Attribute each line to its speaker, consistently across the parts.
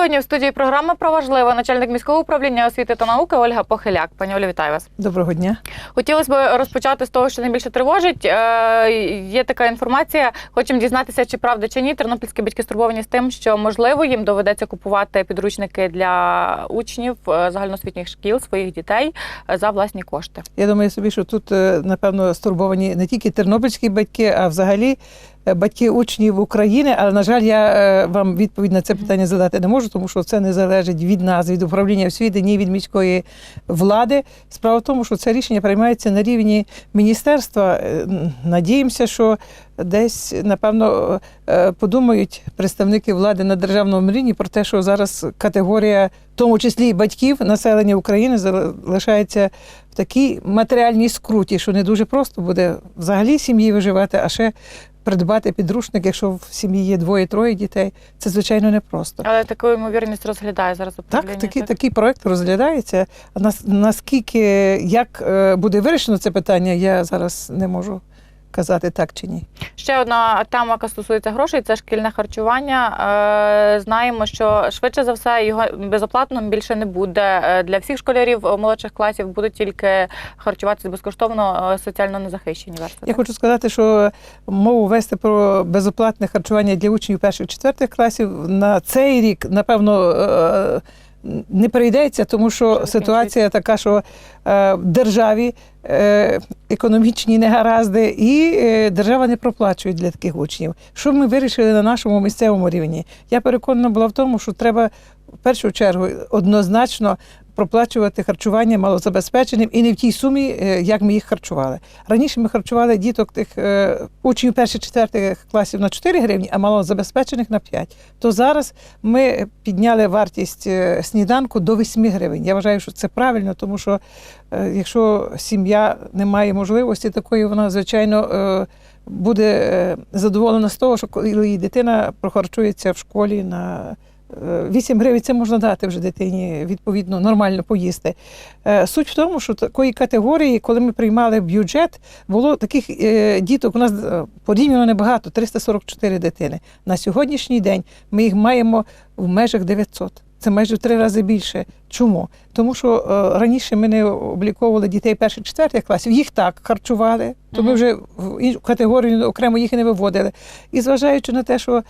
Speaker 1: Сьогодні в студії програми про важливе начальник міського управління освіти та науки Ольга Похиляк. Пані Олі, вітаю вас.
Speaker 2: Доброго дня.
Speaker 1: Хотілося б розпочати з того, що найбільше тривожить. Е, Є така інформація. Хочемо дізнатися, чи правда чи ні. Тернопільські батьки стурбовані з тим, що можливо їм доведеться купувати підручники для учнів е, загальноосвітніх шкіл своїх дітей е, за власні кошти.
Speaker 2: Я думаю собі, що тут, е, напевно, стурбовані не тільки тернопільські батьки, а взагалі батьки учнів України. Але, на жаль, я е, вам відповідь на це питання задати не можу, тому що це не залежить від нас, від управління освіти, ні від міської влади. Справа в тому, що це рішення приймається на рівні міністерства. Е, Надіємося, що десь, напевно, е, подумають представники влади на державному рівні про те, що зараз категорія, в тому числі і батьків населення України, залишається в такій матеріальній скруті, що не дуже просто буде взагалі сім'ї виживати, а ще придбати підручник, якщо в сім'ї є двоє-троє дітей. Це звичайно непросто.
Speaker 1: Але таку ймовірність розглядає зараз управління.
Speaker 2: Так, такий, такий проект розглядається. А нас, наскільки як е, буде вирішено це питання, я зараз не можу казати так чи ні.
Speaker 1: Ще одна тема, яка стосується грошей, це шкільне харчування. Е, Знаємо, що швидше за все його безоплатно більше не буде Е, для всіх школярів е, молодших класів. Будуть тільки харчуватися безкоштовно соціально незахищені верстви.
Speaker 2: Я хочу сказати, що мову вести про безоплатне харчування для учнів перших четвертих класів на цей рік, напевно. Е, Не прийдеться, тому що ситуація така, що е, в державі е, економічні негаразди, і е, держава не проплачує для таких учнів. Що ми вирішили на нашому місцевому рівні? Я переконана була в тому, що треба в першу чергу однозначно проплачувати харчування малозабезпеченим і не в тій сумі, е, як ми їх харчували. Раніше ми харчували діток тих е, учнів перших четвертих класів на 4 гривні, а малозабезпечених на 5. То зараз ми підняли вартість е, сніданку до 8 гривень. Я вважаю, що це правильно, тому що якщо сім'я не має можливості такої, вона звичайно. Буде задоволена з того, що коли її дитина прохарчується в школі на 8 гривень, це можна дати вже дитині відповідно нормально поїсти. Е, Суть в тому, що такої категорії, коли ми приймали бюджет, було таких е, діток у нас е, порівняно небагато 344 дитини. На сьогоднішній день ми їх маємо в межах 900. Це майже в три рази більше. Чому? Тому що е, раніше ми не обліковували дітей перших четвертих класів, їх так харчували, то ми вже в іншу категорію окремо їх і не виводили. І зважаючи на те, що е,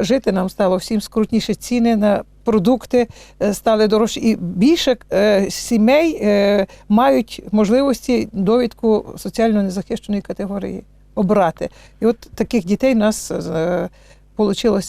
Speaker 2: жити нам стало всім скрутніше ціни на продукти е, стали дорожчі, і більше е, сімей е, мають можливості довідку соціально незахищеної категорії обрати. І от таких дітей у нас е,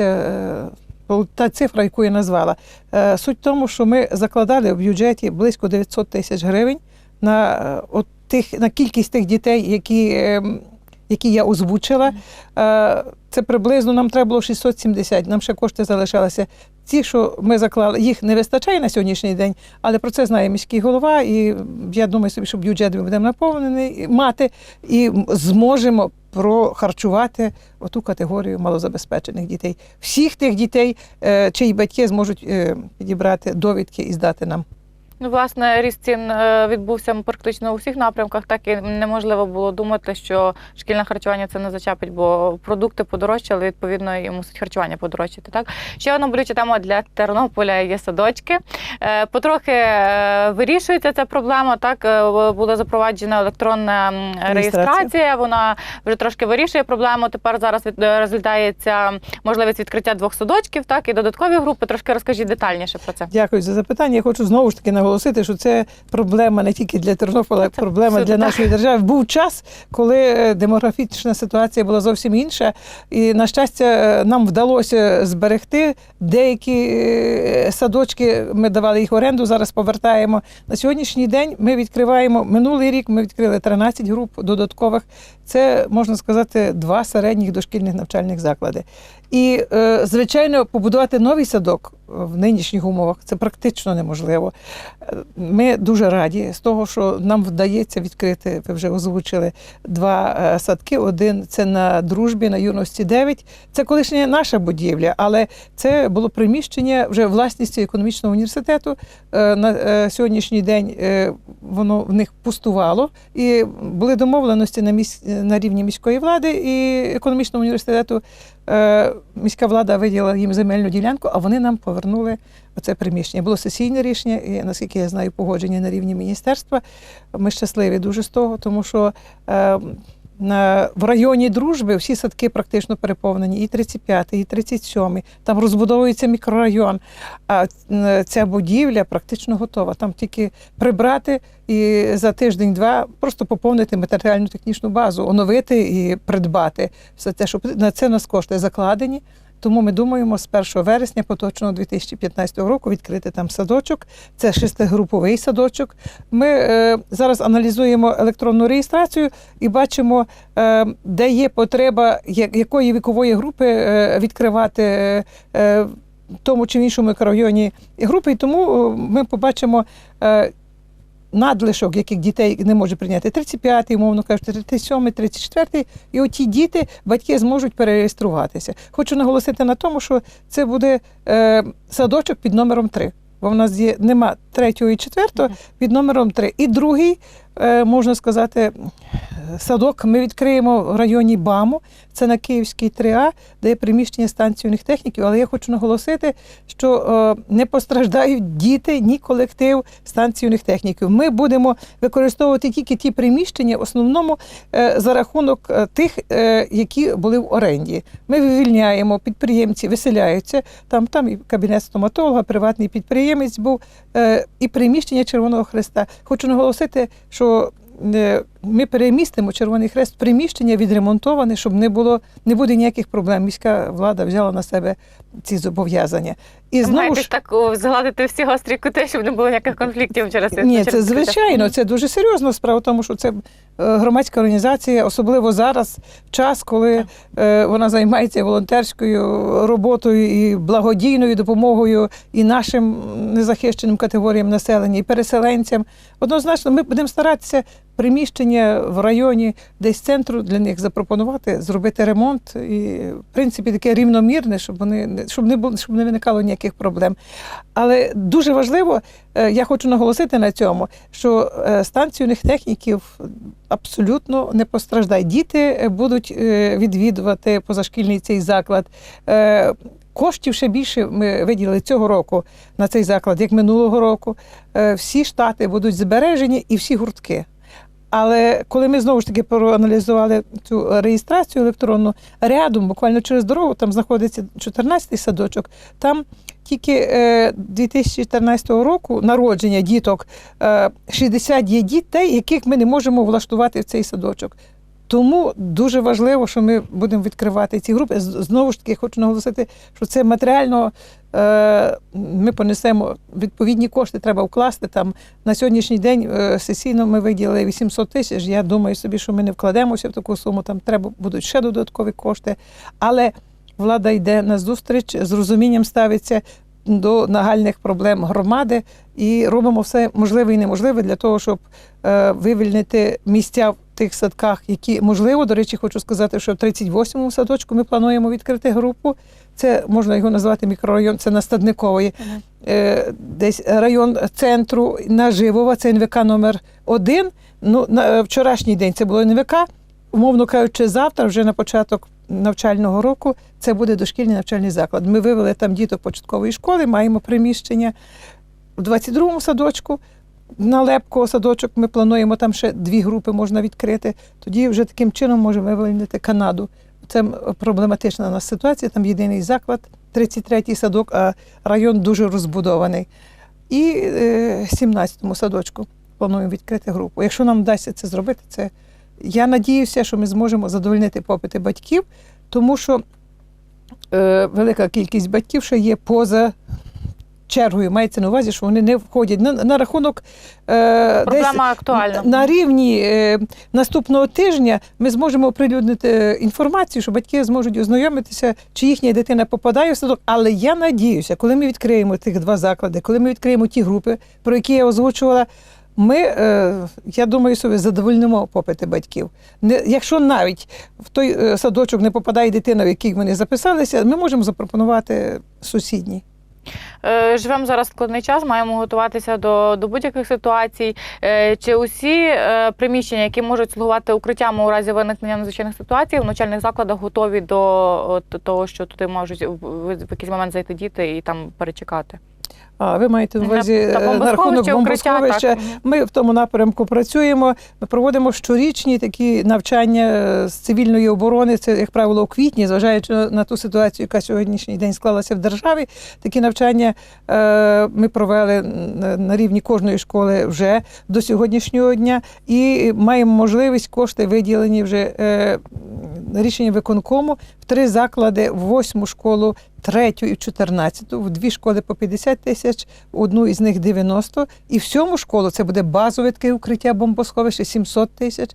Speaker 2: е, та цифра, яку я назвала. Е, Суть в тому, що ми закладали в бюджеті близько 900 тисяч гривень на, е, от тих, на кількість тих дітей, які, ем, які я озвучила. Е, Це приблизно нам треба було 670, нам ще кошти залишалися. Ті, що ми заклали, їх не вистачає на сьогоднішній день, але про це знає міський голова, і я думаю собі, що бюджет ми будемо наповнений мати і зможемо прохарчувати оту категорію малозабезпечених дітей. Всіх тих дітей, е, чиї батьки зможуть е, підібрати довідки і здати нам.
Speaker 1: Ну, власне, ріст цін е, відбувся практично у всіх напрямках, так і неможливо було думати, що шкільне харчування це не зачепить, бо продукти подорожчали, відповідно, і мусить харчування подорожчати. Так ще одна болюча тема для Тернополя є садочки. Е, Потрохи е, вирішується ця проблема. Так була запроваджена електронна
Speaker 2: Реєстрація.
Speaker 1: реєстрація. Вона вже трошки вирішує проблему. Тепер зараз розглядається можливість відкриття двох садочків, так і додаткові групи. Трошки розкажіть детальніше про це.
Speaker 2: Дякую за запитання. Я хочу знову ж таки наголосити, що це проблема не тільки для Тернополя, а проблема для нашої держави. Був час, коли е, демографічна ситуація була зовсім інша, і на щастя, е, нам вдалося зберегти деякі е, садочки. Ми давали їх в оренду, зараз повертаємо. На сьогоднішній день ми відкриваємо минулий рік. Ми відкрили 13 груп додаткових. Це можна сказати два середніх дошкільних навчальних заклади. І, звичайно, побудувати новий садок в нинішніх умовах це практично неможливо. Ми дуже раді з того, що нам вдається відкрити. Ви вже озвучили два е, садки. Один це на дружбі, на юності 9. Це колишня наша будівля, але це було приміщення вже власністю економічного університету. Е, На е, сьогоднішній день воно в них пустувало, і були домовленості на місь... на рівні міської влади і економічного університету міська влада виділила їм земельну ділянку, а вони нам повернули оце приміщення. Було сесійне рішення, і наскільки я знаю, погодження на рівні міністерства. Ми щасливі дуже з того, тому що. В районі дружби всі садки практично переповнені, і 35, і 37, там розбудовується мікрорайон. А ця будівля практично готова. Там тільки прибрати і за тиждень-два просто поповнити матеріальну технічну базу, оновити і придбати все те, що на це нас кошти закладені. Тому ми думаємо з 1 вересня поточного 2015 року відкрити там садочок. Це шестигруповий садочок. Ми е, зараз аналізуємо електронну реєстрацію і бачимо, е, де є потреба якої вікової групи е, відкривати е, е, тому чи в іншому мікрорайоні групи. І тому е, ми побачимо. Надлишок, яких дітей не може прийняти 35-й, умовно кажучи, 37-й, 34-й, і оті діти, батьки зможуть перереєструватися. Хочу наголосити на тому, що це буде е, садочок під номером 3. Бо в нас є нема третього і четвертого під номером 3. І другий, можна сказати, садок ми відкриємо в районі БАМу, це на Київській 3А, де є приміщення станційних техніків. Але я хочу наголосити, що е, не постраждають діти, ні колектив станційних техніків. Ми будемо використовувати тільки ті приміщення, в основному е, за рахунок е, тих, е, які були в оренді. Ми вивільняємо, підприємці виселяються. Там, там і кабінет стоматолога, приватний підприємець був, е, і приміщення Червоного Хреста. Хочу наголосити, що е, ми перемістимо Червоний Хрест приміщення відремонтоване, щоб не було не буде ніяких проблем. Міська влада взяла на себе ці зобов'язання. І знову ж
Speaker 1: так згладити всі гострі кути, щоб не було ніяких конфліктів через
Speaker 2: ні, це звичайно, це дуже серйозно. Справа в тому, що це е, громадська організація, особливо зараз, в час, коли е, вона займається волонтерською роботою і благодійною допомогою і нашим незахищеним категоріям населення, і переселенцям. Однозначно, ми будемо старатися приміщення в районі десь центру для них запропонувати, зробити ремонт і, в принципі, таке рівномірне, щоб вони щоб не було, щоб не виникало ніяких проблем. Але дуже важливо, е, я хочу наголосити на цьому, що е, станційних техніків абсолютно не постраждає. Діти е, будуть відвідувати позашкільний цей заклад. Коштів ще більше ми виділили цього року на цей заклад, як минулого року. Всі штати будуть збережені і всі гуртки. Але коли ми знову ж таки проаналізували цю реєстрацію електронну, рядом, буквально через дорогу, там знаходиться 14-й садочок, там тільки е, 2014 року народження діток, е, 60 є дітей, яких ми не можемо влаштувати в цей садочок. Тому дуже важливо, що ми будемо відкривати ці групи. Знову ж таки, хочу наголосити, що це матеріально е, ми понесемо відповідні кошти, треба вкласти там. На сьогоднішній день е, сесійно ми виділили 800 тисяч. Я думаю собі, що ми не вкладемося в таку суму. Там треба будуть ще додаткові кошти. Але влада йде на зустріч, з розумінням ставиться до нагальних проблем громади і робимо все можливе і неможливе для того, щоб е, вивільнити місця тих садках, які можливо. До речі, хочу сказати, що в 38-му садочку ми плануємо відкрити групу. Це можна його назвати мікрорайон, це на Стадникової. Е, десь район центру Наживова, це НВК номер один. Ну, на вчорашній день це було НВК. Умовно кажучи, завтра, вже на початок навчального року, це буде дошкільний навчальний заклад. Ми вивели там діток початкової школи, маємо приміщення в 22-му садочку. На Лепкого садочок ми плануємо там ще дві групи можна відкрити. Тоді вже таким чином можемо вивільнити Канаду. Це проблематична у нас ситуація. Там єдиний заклад, 33-й садок, а район дуже розбудований. І е, 17-му садочку плануємо відкрити групу. Якщо нам вдасться це зробити, це я надіюся, що ми зможемо задовольнити попити батьків, тому що е, велика кількість батьків ще є поза чергою. Мається на увазі, що вони не входять на, на рахунок е,
Speaker 1: Проблема актуальна.
Speaker 2: на рівні е, наступного тижня ми зможемо оприлюднити е, інформацію, що батьки зможуть ознайомитися, чи їхня дитина попадає в садок. Але я надіюся, коли ми відкриємо тих два заклади, коли ми відкриємо ті групи, про які я озвучувала. Ми, е, я думаю, собі задовольнимо попити батьків. Якщо навіть в той е, садочок не попадає дитина, в який вони записалися, ми можемо запропонувати сусідній.
Speaker 1: Е, Живемо зараз складний час, маємо готуватися до, до будь-яких ситуацій. Е, Чи усі е, приміщення, які можуть слугувати укриттям у разі виникнення надзвичайних ситуацій, в навчальних закладах готові до того, що туди можуть в якийсь момент зайти діти і там перечекати?
Speaker 2: А ви маєте на увазі е, на рахунок бомбосховища? Ми в тому напрямку працюємо. Ми проводимо щорічні такі навчання е, з цивільної оборони. Це, як правило, у квітні, зважаючи на- ту ситуацію, яка сьогоднішній день склалася в державі. Такі навчання е, ми провели на- рівні кожної школи вже до сьогоднішнього дня, і маємо можливість кошти виділені вже рішення виконкому в три заклади, в восьму школу. Третю і чотирнадцяту, в дві школи по 50 тисяч, в одну із них 90, і в сьому школу це буде базове таке укриття бомбосховище 700 тисяч.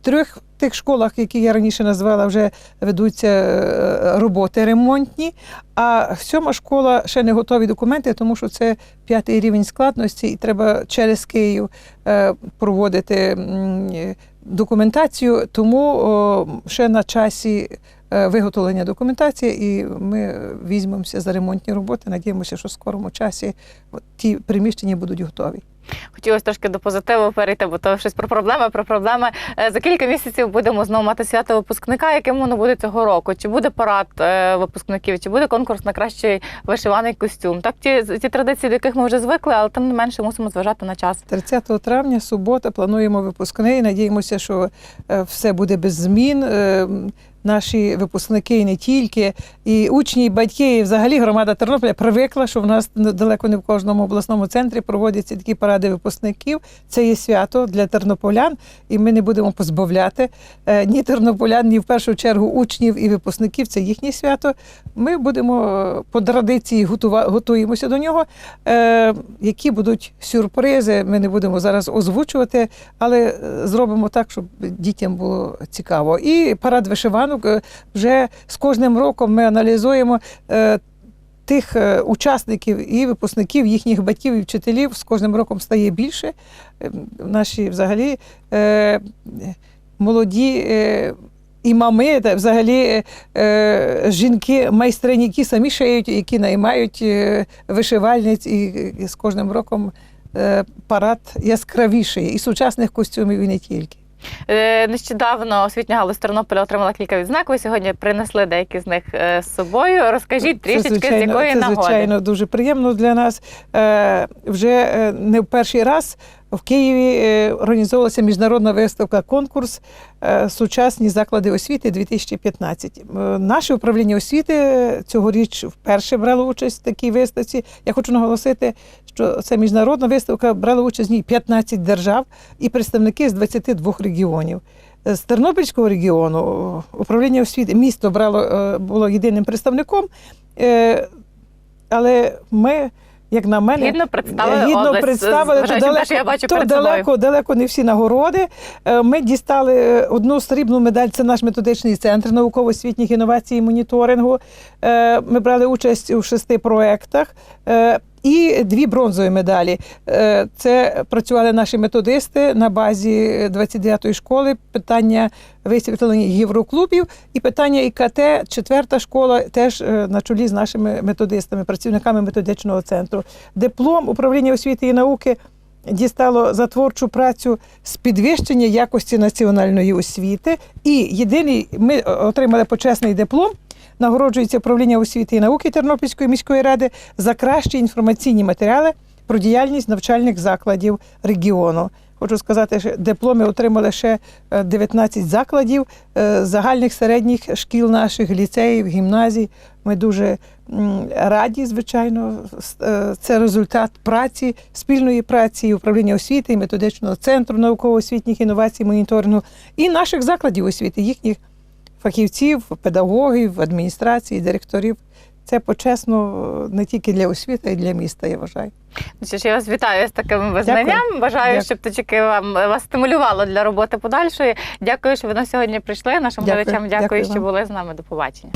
Speaker 2: В трьох тих школах, які я раніше назвала, вже ведуться е, роботи ремонтні. А сьома школа ще не готові документи, тому що це п'ятий рівень складності, і треба через Київ е, проводити е, документацію. Тому ще на часі е, виготовлення документації, і ми візьмемося за ремонтні роботи. Надіємося, що в скорому часі ті приміщення будуть готові.
Speaker 1: Хотілося трошки до позитиву перейти, бо то щось про проблеми, про проблеми. Е, За кілька місяців будемо знову мати свято випускника, яким воно буде цього року. Чи буде парад е, випускників, чи буде конкурс на кращий вишиваний костюм? Так, ті, ті традиції, до яких ми вже звикли, але тим не менше мусимо зважати на час.
Speaker 2: 30 травня, субота, плануємо випускний. Надіємося, що е, все буде без змін. Наші випускники і не тільки, і учні, і батьки, і взагалі громада Тернополя привикла, що в нас далеко не в кожному обласному центрі проводяться такі паради випускників. Це є свято для тернополян, і ми не будемо позбавляти е, ні тернополян, ні в першу чергу учнів і випускників. Це їхнє свято. Ми будемо е, по традиції готуємося до нього. Е, Які будуть сюрпризи, ми не будемо зараз озвучувати, але зробимо так, щоб дітям було цікаво. І парад вишиванок е, вже з кожним роком ми аналізуємо. е, Тих е, учасників і випускників, їхніх батьків і вчителів з кожним роком стає більше. Наші взагалі молоді і мами, та взагалі жінки, майстрині, які самі шиють, які наймають вишивальниць, і, з кожним роком парад яскравіший і сучасних костюмів, і не тільки.
Speaker 1: Е, Нещодавно освітня галузь Тернополя отримала кілька відзнак. Ви сьогодні принесли деякі з них е, з собою. Розкажіть трішечки, з якої
Speaker 2: це,
Speaker 1: нагоди.
Speaker 2: звичайно, дуже приємно для нас. Е, вже не в перший раз в Києві е, організовувалася міжнародна виставка конкурс е, Сучасні заклади освіти 2015. Е, Наше управління освіти цьогоріч вперше брало участь в такій виставці. Я хочу наголосити, що це міжнародна виставка брала участь в ній 15 держав і представники з 22 регіонів. З Тернопільського регіону управління освіти місто брало було єдиним представником, але ми, як на мене,
Speaker 1: Гідно представили
Speaker 2: гідно
Speaker 1: область,
Speaker 2: представили то далеко,
Speaker 1: що я бачу
Speaker 2: то
Speaker 1: перед
Speaker 2: далеко, далеко не всі нагороди. Е, Ми дістали е, одну срібну медаль. Це наш методичний центр науково-освітніх інновацій і моніторингу. Е, Ми брали участь у шести проєктах. І дві бронзові медалі. Е, Це працювали наші методисти на базі 29-ї школи. Питання висвітлення євроклубів і питання ІКТ, четверта школа, теж е, на чолі з нашими методистами, працівниками методичного центру. Диплом управління освіти і науки дістало за творчу працю з підвищення якості національної освіти. І єдиний ми отримали почесний диплом. Нагороджується управління освіти і науки Тернопільської міської ради за кращі інформаційні матеріали про діяльність навчальних закладів регіону. Хочу сказати, що дипломи отримали ще е, 19 закладів е, загальних середніх шкіл наших, ліцеїв, гімназій. Ми дуже раді, звичайно. Е, Це результат праці, спільної праці управління освіти, методичного центру науково-освітніх інновацій, моніторингу і наших закладів освіти, їхніх фахівців, педагогів, адміністрації, директорів. Це почесно е, не тільки для освіти, а й для міста, я вважаю.
Speaker 1: Ну що ж, я вас вітаю з таким визнанням. Бажаю,
Speaker 2: Дякую.
Speaker 1: щоб точки вам вас стимулювало для роботи подальшої. Дякую, що ви на сьогодні прийшли. Нашим
Speaker 2: Дякую.
Speaker 1: глядачам дякую,
Speaker 2: Дякую
Speaker 1: що були з нами. До побачення.